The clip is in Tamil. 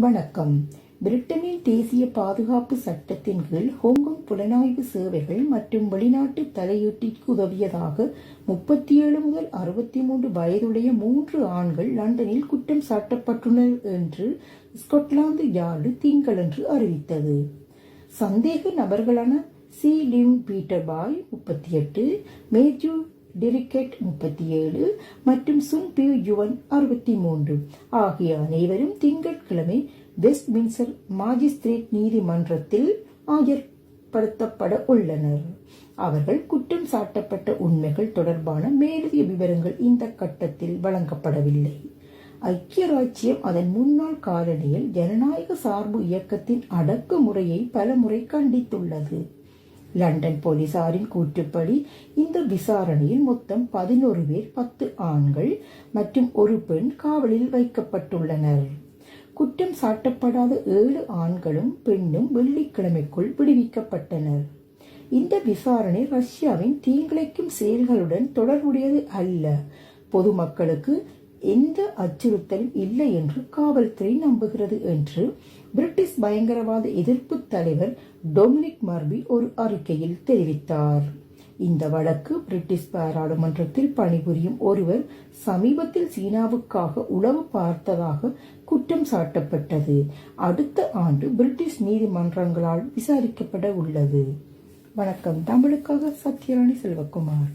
வணக்கம். பிரிட்டனின் தேசிய பாதுகாப்பு சட்டத்தின் கீழ் ஹொங்கொங் புலனாய்வு சேவைகள் மற்றும் வெளிநாட்டு தலையீட்டிற்கு உதவியதாக முப்பத்தி ஏழு முதல் அறுபத்தி மூன்று வயதுடைய மூன்று ஆண்கள் லண்டனில் குற்றம் சாட்டப்பட்டுள்ளனர் என்று ஸ்கொட்லாந்து யார்டு திங்களன்று அறிவித்தது. சந்தேக நபர்களான சி. லிம் பீட்டர்பாய் முப்பத்தி எட்டு மேஜூ டிரிக்கெட் முப்பத்தி ஏழு மற்றும் சுன் பியூ யுவன் அறுபத்தி மூன்று ஆகிய அனைவரும் திங்கட்கிழமை வெஸ்ட் மின்சர் மாஜிஸ்திரேட் நீதிமன்றத்தில் ஆஜர்படுத்தப்பட உள்ளனர். அவர்கள் குற்றம் சாட்டப்பட்ட உண்மைகள் தொடர்பான மேலதிக விவரங்கள் இந்த கட்டத்தில் வழங்கப்படவில்லை. ஐக்கிய ராஜ்யம் அதன் முன்னாள் காலனியில் ஜனநாயக சார்பு இயக்கத்தின் அடக்குமுறையை பலமுறை கண்டித்துள்ளது. லண்டன் போலீசாரின் கூற்றுப்படி இந்த விசாரணையில் மொத்தம் பதினோரு பேர் பத்து ஆண்கள் மற்றும் ஒரு பெண் காவலில் வைக்கப்பட்டுள்ளனர். குற்றம் சாட்டப்படாத ஏழு ஆண்களும் பெண்ணும் வெள்ளிக்கிழமைக்குள் விடுவிக்கப்பட்டனர். இந்த விசாரணை ரஷ்யாவின் தீங்கிழைக்கும் செயல்களுடன் தொடர்புடையது அல்ல. பொதுமக்களுக்கு எந்த அச்சுறுத்தலும் இல்லை என்று காவல்துறை நம்புகிறது என்று பிரிட்டிஷ் பயங்கரவாத எதிர்ப்பு தலைவர் டொமினிக் மர்பி ஒரு அறிக்கையில் தெரிவித்தார். இந்த வழக்கு பிரிட்டிஷ் பாராளுமன்றத்தில் பணிபுரியும் ஒருவர் சமீபத்தில் சீனாவுக்காக உளவு பார்த்ததாக குற்றம் சாட்டப்பட்டது. அடுத்த ஆண்டு பிரிட்டிஷ் நீதிமன்றங்களால் விசாரிக்கப்பட உள்ளது. வணக்கம். தமிழுக்காக சத்யராணி செல்வகுமார்.